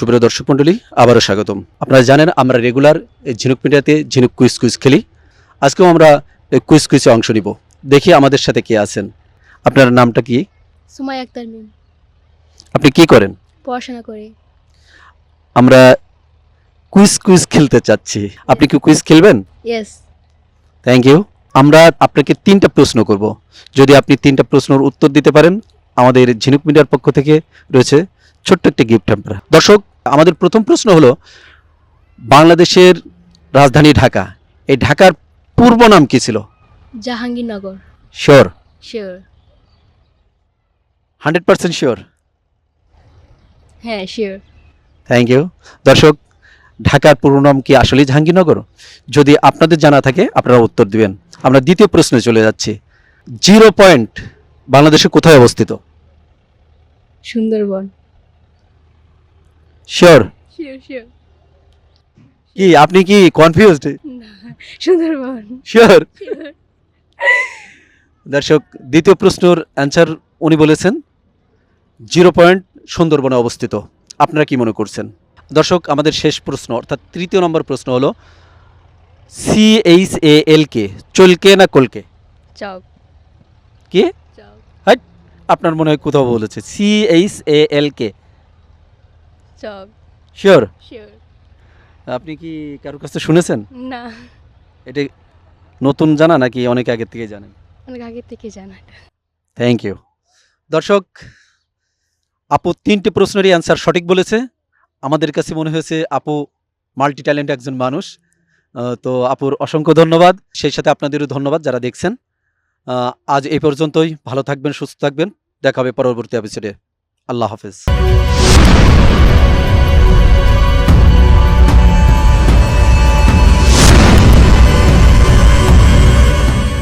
সুপ্রিয় দর্শক মণ্ডলী আবারও স্বাগতম। আপনারা জানেন আমরা রেগুলার এই ঝিনুক মিডিয়াতে ঝিনুক কুইজ কুইজ খেলি। আজকেও আমরা কুইজ কুইজে অংশ নিব। দেখি আমাদের সাথে কে আছেন। আপনার নামটা কি? সুমাই আক্তার মিম। আপনি কি করেন? পড়াশোনা করি। আমরা কুইজ কুইজ খেলতে চাচ্ছি। আপনি কি কুইজ খেলবেন? ইয়েস থ্যাংক ইউ আমরা আপনাকে তিনটা প্রশ্ন করব। যদি আপনি তিনটা প্রশ্নের উত্তর দিতে পারেন আমাদের ঝিনুক মিডিয়ার পক্ষ থেকে রয়েছে ছোট্ট একটা গিফট আমরা দর্শক আমাদের প্রথম প্রশ্ন হলো বাংলাদেশের রাজধানী ঢাকা এই ঢাকার পূর্ব নাম কি ছিল? Jahangirnagar. Sure sure hundred percent sure হ্যাঁ শিওর থ্যাংক ইউ দর্শক ঢাকার পূর্ব নাম কি আসলে জাহাঙ্গীরনগর? যদি আপনাদের জানা থাকে আপনারা উত্তর দিবেন। আমরা দ্বিতীয় প্রশ্নে চলে যাচ্ছি। জিরো পয়েন্ট বাংলাদেশে কোথায় অবস্থিত? সুন্দরবন। শিওর শিওর শিওর কি আপনি কি কনফিউজড সুন্দরবন। শিওর দর্শক দ্বিতীয় প্রশ্নের অ্যান্সার উনি বলেছেন জিরো পয়েন্ট সুন্দরবনে অবস্থিত। আপনারা কি মনে করছেন? দর্শক আমাদের শেষ প্রশ্ন অর্থাৎ তৃতীয় নম্বর প্রশ্ন হলো সি এইচ এ এল কে চলকে না কলকে? চক কি? আপনার মনে হয় কোথাও বলেছে C H A L K chalk sure sure আপনি কি কারোর কাছে শুনেছেন? না। এটা নতুন জানা নাকি অনেক আগের থেকে জানেন? অনেক আগে থেকে জানা থ্যাংক ইউ দর্শক আপু তিনটি প্রশ্নেরই অ্যান্সার সঠিক বলেছে। আমাদের কাছে মনে হয়েছে আপু মাল্টি ট্যালেন্ট একজন মানুষ। তো আপুর অসংখ্য ধন্যবাদ। সেই সাথে আপনাদেরও ধন্যবাদ যারা দেখছেন। আজ এই পর্যন্তই। ভালো থাকবেন সুস্থ থাকবেন। দেখা হবে পরবর্তী এপিসোডে আল্লাহ হাফেজ।